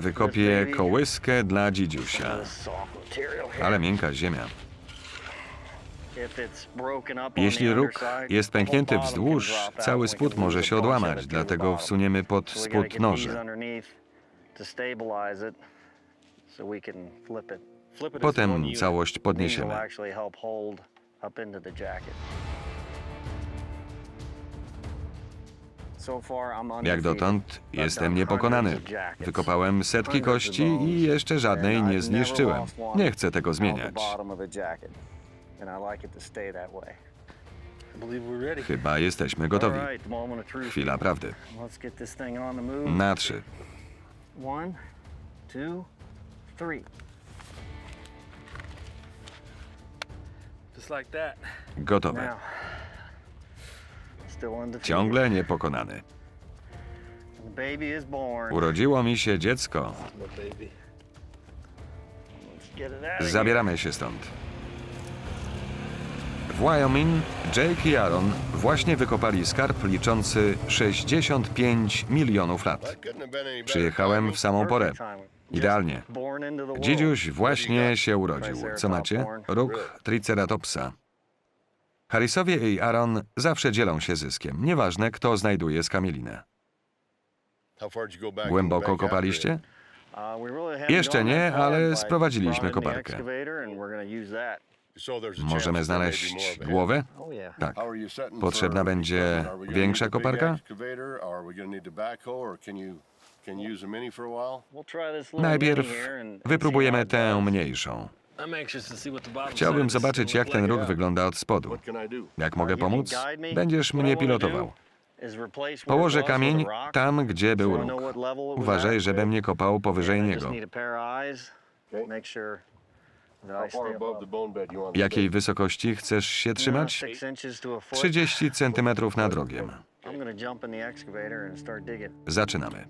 Wykopię kołyskę dla dzidziusia. Ale miękka ziemia. Jeśli róg jest pęknięty wzdłuż, cały spód może się odłamać, dlatego wsuniemy pod spód noże. Potem całość podniesiemy. Jak dotąd jestem niepokonany. Wykopałem setki kości i jeszcze żadnej nie zniszczyłem. Nie chcę tego zmieniać. Chyba jesteśmy gotowi. Chwila prawdy. Na trzy. Gotowe. Ciągle niepokonany. Urodziło mi się dziecko. Zabieramy się stąd. W Wyoming Jake i Aaron właśnie wykopali skarb liczący 65 milionów lat. Przyjechałem w samą porę. Idealnie. Dzidziuś właśnie się urodził. Co macie? Róg Triceratopsa. Harrisowie i Aaron zawsze dzielą się zyskiem. Nieważne, kto znajduje skamielinę. Głęboko kopaliście? Uh, Jeszcze nie, ale sprowadziliśmy koparkę. Możemy znaleźć głowę? Oh. Tak. Potrzebna będzie większa koparka? Najpierw wypróbujemy tę mniejszą. Chciałbym zobaczyć, jak ten róg wygląda od spodu. Jak mogę pomóc? Będziesz mnie pilotował. Położę kamień tam, gdzie był róg. Uważaj, żebym nie kopał powyżej niego. Jakiej wysokości chcesz się trzymać? six inches to a foot. 30 centymetrów nad rogiem. Zaczynamy.